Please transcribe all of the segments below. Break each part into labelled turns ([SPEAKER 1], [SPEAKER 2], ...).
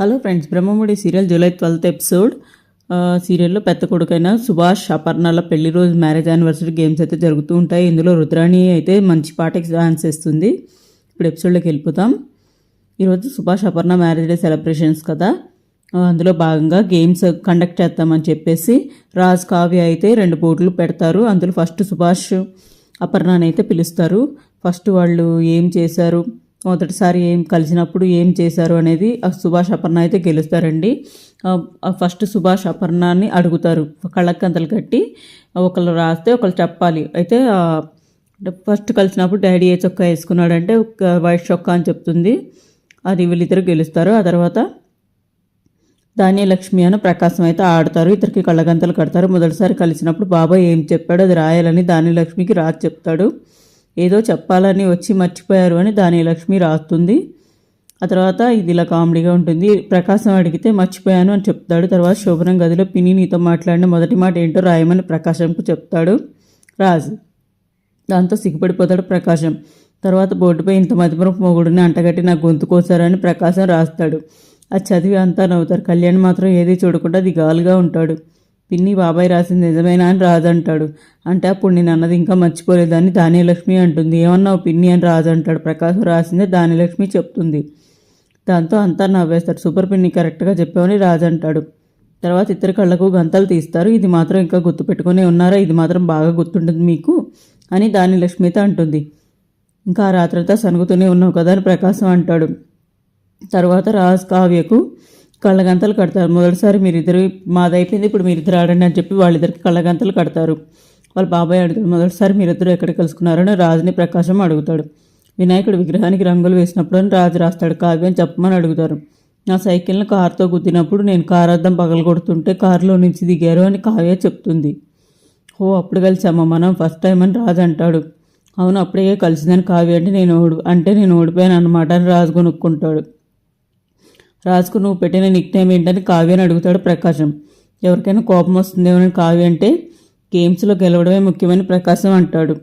[SPEAKER 1] Hello friends Brahmamudi serial July twelfth episode. సీరియల్లో పెద్ద కొడుకైన సుభాష్ అపర్ణల పెళ్ళి రోజు మ్యారేజ్ యానివర్సరీ గేమ్స్ అయితే జరుగుతూ ఉంటాయి. ఇందులో రుద్రాణి అయితే మంచి పాటకి డాన్స్ చేస్తుంది. ఇప్పుడు ఎపిసోడ్లోకి వెళ్ళిపోతాం. ఈరోజు Subhash Aparna marriage day celebrations కదా. అందులో భాగంగా గేమ్స్ కండక్ట్ చేస్తామని చెప్పేసి రాజ్ కావ్య అయితే రెండు పోటీలు పెడతారు. అందులో ఫస్ట్ సుభాష్ అపర్ణని అయితే పిలుస్తారు. ఫస్ట్ వాళ్ళు ఏం చేశారు? మొదటిసారి ఏం కలిసినప్పుడు ఏం చేశారు అనేది ఆ సుభాష్ అపర్ణ అయితే గెలుస్తారండి. ఆ, ఫస్ట్ సుభాష్ అపర్ణాన్ని అడుగుతారు. కళ్ళకంతలు కట్టి ఒకళ్ళు రాస్తే ఒకళ్ళు చెప్పాలి. అయితే ఫస్ట్ కలిసినప్పుడు డాడీ ఏ చొక్కా వేసుకున్నాడంటే ఒక వైట్ చొక్కా అని చెప్తుంది. అది వీళ్ళిద్దరు గెలుస్తారు. ఆ తర్వాత ధాన్యలక్ష్మి అని ప్రకాశం అయితే ఆడతారు. ఇద్దరికి కళ్ళగంతలు కడతారు. మొదటిసారి కలిసినప్పుడు బాబాయ్ ఏం చెప్పాడో అది రాయాలని ధాన్యలక్ష్మికి రాసి చెప్తాడు. ఏదో చెప్పాలని వచ్చి మర్చిపోయారు అని ధాన్యలక్ష్మి రాస్తుంది. ఆ తర్వాత ఇది ఇలా కామెడీగా ఉంటుంది. ప్రకాశం అడిగితే మర్చిపోయాను అని చెప్తాడు. తర్వాత శుభ్రం గదిలో పిని నీతో మాట్లాడిన మొదటి మాట ఏంటో రాయమని ప్రకాశంకు చెప్తాడు. రాజు దాంతో సిగ్గుపడిపోతాడు ప్రకాశం. తర్వాత బోర్డుపై ఇంత మతిమరపు మొగుడిని అంటగట్టి నా గొంతు కోసారని ప్రకాశం రాస్తాడు. అది చదివి అంతా నవ్వుతారు. కళ్యాణ్ మాత్రం ఏది చూడకుండా దిగాలుగా ఉంటాడు. పిన్ని బాబాయ్ రాసింది నిజమేనా అని రాజు అంటాడు అంటే అప్పుడు నేను అన్నది ఇంకా మర్చిపోలేదని ధాన్యలక్ష్మి అంటుంది. ఏమన్నావు పిన్ని అని రాజు అంటాడు ప్రకాశం రాసిందే ధాన్యలక్ష్మి చెప్తుంది. దాంతో అంతా నవ్వేస్తారు సూపర్ పిన్ని కరెక్ట్గా చెప్పామని రాజు అంటాడు తర్వాత ఇద్దరు కళ్ళకు గంతలు తీస్తారు. ఇది మాత్రం ఇంకా గుర్తుపెట్టుకునే ఉన్నారా? ఇది మాత్రం బాగా గుర్తుంటుంది మీకు? అని దాని లక్ష్మితో అంటుంది. ఇంకా ఆ రాత్రంతా సనుగుతూనే ఉన్నావు కదా అని ప్రకాశం అంటాడు. తర్వాత రాజ్ కావ్యకు కళ్ళగంతలు కడతారు. మొదటిసారి మీరిద్దరు మాదైపోయింది ఇప్పుడు మీరిద్దరు ఆడండి అని చెప్పి వాళ్ళిద్దరికి కళ్ళగంతలు కడతారు. వాళ్ళ బాబాయ్ అడుగుతాడు మొదటిసారి మీరిద్దరు ఎక్కడ కలుసుకున్నారని? రాజుని ప్రకాశం అడుగుతాడు. వినాయకుడు విగ్రహానికి రంగులు వేసినప్పుడు అని రాజు రాస్తాడు కావ్యం చెప్పమని అడుగుతారు. నా సైకిల్ని కారుతో గుద్దినప్పుడు నేను కారు అద్దం పగలగొడుతుంటే కారులో నుంచి దిగారు అని కావ్య చెప్తుంది. ఓ అప్పుడు కలిసామా మనం? ఫస్ట్ టైం అని రాజు అంటాడు. అవును అప్పుడే కలిసిందని కావ్య అంటే నేను ఓడి అంటే నేను ఓడిపోయాను అనమాట అని రాజు కొనుక్కుంటాడు రాజుకు నువ్వు పెట్టిన నిక్ నేమ్ ఏంటని కావ్యని అడుగుతాడు ప్రకాశం. ఎవరికైనా కోపం వస్తుందేమని కావ్య అంటే గేమ్స్లో గెలవడమే ముఖ్యమని ప్రకాశం అంటాడు.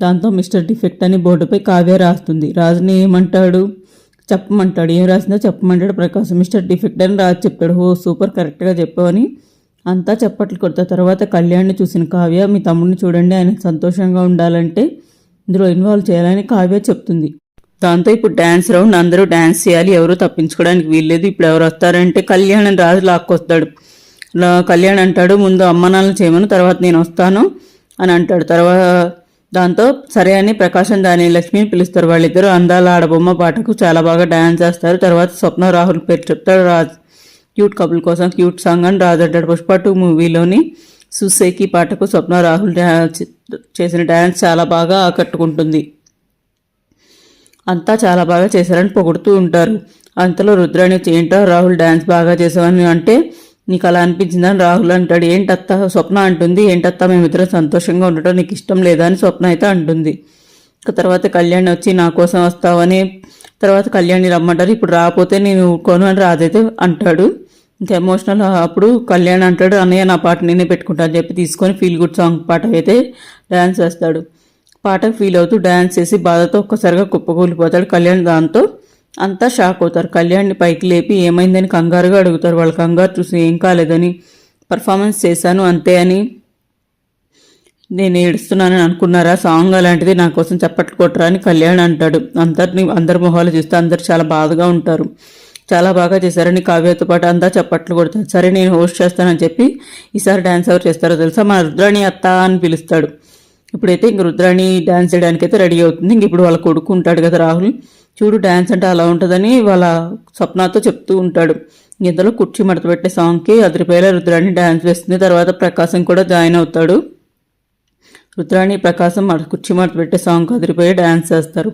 [SPEAKER 1] దాంతో మిస్టర్ డిఫెక్ట్ అని బోర్డుపై కావ్య రాస్తుంది. రాజుని ఏమంటాడు? చెప్పమంటాడు. ఏం రాసిందో చెప్పమంటాడు ప్రకాశం. మిస్టర్ డిఫెక్ట్ అని రాజు చెప్పాడు. ఓ సూపర్ కరెక్ట్గా చెప్పావని అంతా చప్పట్లు కొడతా తర్వాత కళ్యాణ్ని చూసిన కావ్య మీ తమ్ముడిని చూడండి ఆయన సంతోషంగా ఉండాలంటే ఇందులో ఇన్వాల్వ్ చేయాలని కావ్య చెప్తుంది. దాంతో ఇప్పుడు డ్యాన్స్ రౌండ్ అందరూ డ్యాన్స్ చేయాలి ఎవరు తప్పించుకోవడానికి వీల్లేదు. ఇప్పుడు ఎవరు వస్తారంటే కళ్యాణ్ అని రాజు లాక్కొస్తాడు. కళ్యాణ్ అంటాడు ముందు అమ్మనాలను చేయమను తర్వాత నేను వస్తాను అని అంటాడు. తర్వాత దాంతో సరే అని ప్రకాశం దాని లక్ష్మిని పిలుస్తారు వాళ్ళిద్దరూ. అందాల ఆడబొమ్మ పాటకు చాలా బాగా డ్యాన్స్ చేస్తారు. తర్వాత స్వప్న రాహుల్ పేరు చెప్తాడు రాజ్. క్యూట్ కపుల్ కోసం క్యూట్ సాంగ్ అని రాజు అంటాడు. పుష్ప టూ మూవీలోని సుసేకి పాటకు స్వప్న రాహుల్ డ్యాన్స్ చేసిన డ్యాన్స్ చాలా బాగా ఆకట్టుకుంటుంది. అంతా చాలా బాగా చేశారని పొగుడుతూ ఉంటారు. అంతలో రుద్రాణి వచ్చి, ఏంటో? రాహుల్ డ్యాన్స్ బాగా చేసావని అంటే నీకు అలా అనిపించిందని రాహుల్ అంటాడు. ఏంటత్త? స్వప్న? అంటుంది. ఏంటత్త? మేమిద్దరం సంతోషంగా ఉండటం నీకు ఇష్టం లేదా? అని స్వప్న అయితే అంటుంది. ఇక తర్వాత కళ్యాణ్ వచ్చి నా కోసం వస్తావని తర్వాత కళ్యాణ్ని రమ్మంటారు. ఇప్పుడు రాకపోతే నేను కొను అని రాజైతే అంటాడు. ఇంకా ఎమోషనల్ అప్పుడు కళ్యాణ్ అంటాడు అన్నయ్య నా పాట నేనే పెట్టుకుంటా అని చెప్పి తీసుకొని ఫీల్ గుడ్ సాంగ్ పాట అయితే డ్యాన్స్ వేస్తాడు. పాటకు ఫీల్ అవుతూ డ్యాన్స్ చేసి బాధతో ఒక్కసారిగా కుప్పకూలిపోతాడు. కళ్యాణ్ దాంతో అంతా షాక్ అవుతారు. కళ్యాణ్ని పైకి లేపి ఏమైందని కంగారుగా అడుగుతారు. వాళ్ళ కంగారు చూసి ఏం కాలేదని పర్ఫార్మెన్స్ చేశాను అంతే అని నేను ఏడుస్తున్నానని అనుకున్నారా? సాంగ్ అలాంటిది నా కోసం చప్పట్లు కొట్టరా అని కళ్యాణ్ అంటాడు. అందరిని అందరి మొహాలు చూస్తే అందరు చాలా బాధగా ఉంటారు. చాలా బాగా చేశారని కావ్యతో పాటు అంతా చప్పట్లు కొడతారు. సరే నేను హోస్ట్ చేస్తానని చెప్పి ఈసారి డ్యాన్స్ ఎవరు చేస్తారో తెలుసా? మా రుద్రాణి అత్త అని పిలుస్తాడు. ఇప్పుడైతే ఇంక రుద్రాణి డ్యాన్స్ చేయడానికి అయితే రెడీ అవుతుంది. ఇంక ఇప్పుడు వాళ్ళ కొడుకు ఉంటాడు కదా రాహుల్. చూడు డ్యాన్స్ అంటే అలా ఉంటుందని వాళ్ళ స్వప్నతో చెప్తూ ఉంటాడు. ఇంతలో కుర్చీ మడత పెట్టే సాంగ్కి అదిరిపేల రుద్రాణి డ్యాన్స్ వేస్తుంది. తర్వాత ప్రకాశం కూడా జాయిన్ అవుతాడు. రుద్రాణి ప్రకాశం మడ కుర్చీ మడత పెట్టే సాంగ్ అదిరిపోయి డ్యాన్స్ చేస్తారు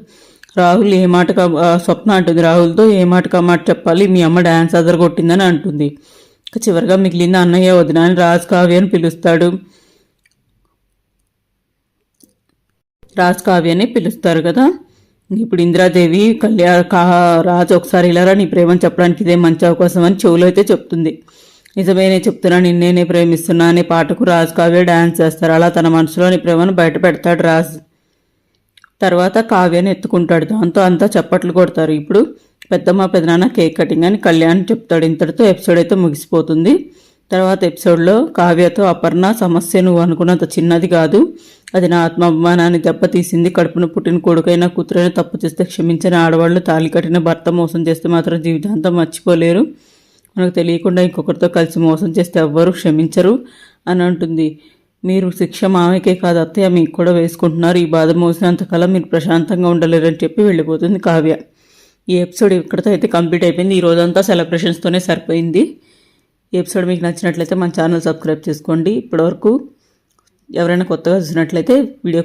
[SPEAKER 1] రాహుల్ ఏ మాట ఆ, స్వప్న అంటుంది. రాహుల్తో ఏ మాట మాట చెప్పాలి? మీ అమ్మ డ్యాన్స్ అదరగొట్టిందని అంటుంది. చివరిగా మిగిలింది అన్నయ్య వదిన అని రాజ్ కావ్య అని పిలుస్తాడు. రాజ్ కావ్య అని పిలుస్తారు కదా. ఇప్పుడు ఇందిరాదేవి కళ్యాణ కా రాజు ఒకసారి ఇలారా నీ ప్రేమను చెప్పడానికి ఇదే మంచి అవకాశం అని చెవులో అయితే చెప్తుంది. నిజమేనే చెప్తున్నా నిన్నేనే ప్రేమిస్తున్నా అనే పాటకు రాజ్ కావ్య డ్యాన్స్ చేస్తారు అలా తన మనసులోని ప్రేమను బయట పెడతాడు రాజ్. తర్వాత కావ్యని ఎత్తుకుంటాడు. దాంతో అంతా చప్పట్లు కొడతారు. ఇప్పుడు పెద్దమ్మ పెదనాన్న కేక్ కటింగ్ అని కళ్యాణ్ చెప్తాడు. ఇంతటితో ఎపిసోడ్ అయితే ముగిసిపోతుంది. తర్వాత ఎపిసోడ్లో కావ్యతో అపర్ణ సమస్య నువ్వు అనుకున్నంత చిన్నది కాదు. అది నా ఆత్మాభిమానాన్ని దెబ్బతీసింది. కడుపున పుట్టిన కొడుకైనా కూతురైనా తప్పు చేస్తే క్షమించిన ఆడవాళ్ళు తాళి కట్టిన భర్త మోసం చేస్తే మాత్రం జీవితాంతం మర్చిపోలేరు. మనకు తెలియకుండా ఇంకొకరితో కలిసి మోసం చేస్తే ఎవ్వరూ క్షమించరు అని అంటుంది. మీరు శిక్ష మామయ్యకే కాదు అత్తయ్య మీకు కూడా వేసుకుంటున్నారు. ఈ బాధ మోసినంతకాలం మీరు ప్రశాంతంగా ఉండలేరని చెప్పి వెళ్ళిపోతుంది కావ్య. ఈ ఎపిసోడ్ ఇక్కడితో అయితే కంప్లీట్ అయిపోయింది. ఈ రోజంతా సెలబ్రేషన్స్తోనే సరిపోయింది. ఈ ఎపిసోడ్ మీకు నచ్చినట్లయితే మన ఛానల్ సబ్స్క్రైబ్ చేసుకోండి. ఇప్పటివరకు ఎవరైనా కొత్తగా చూసినట్లయితే వీడియో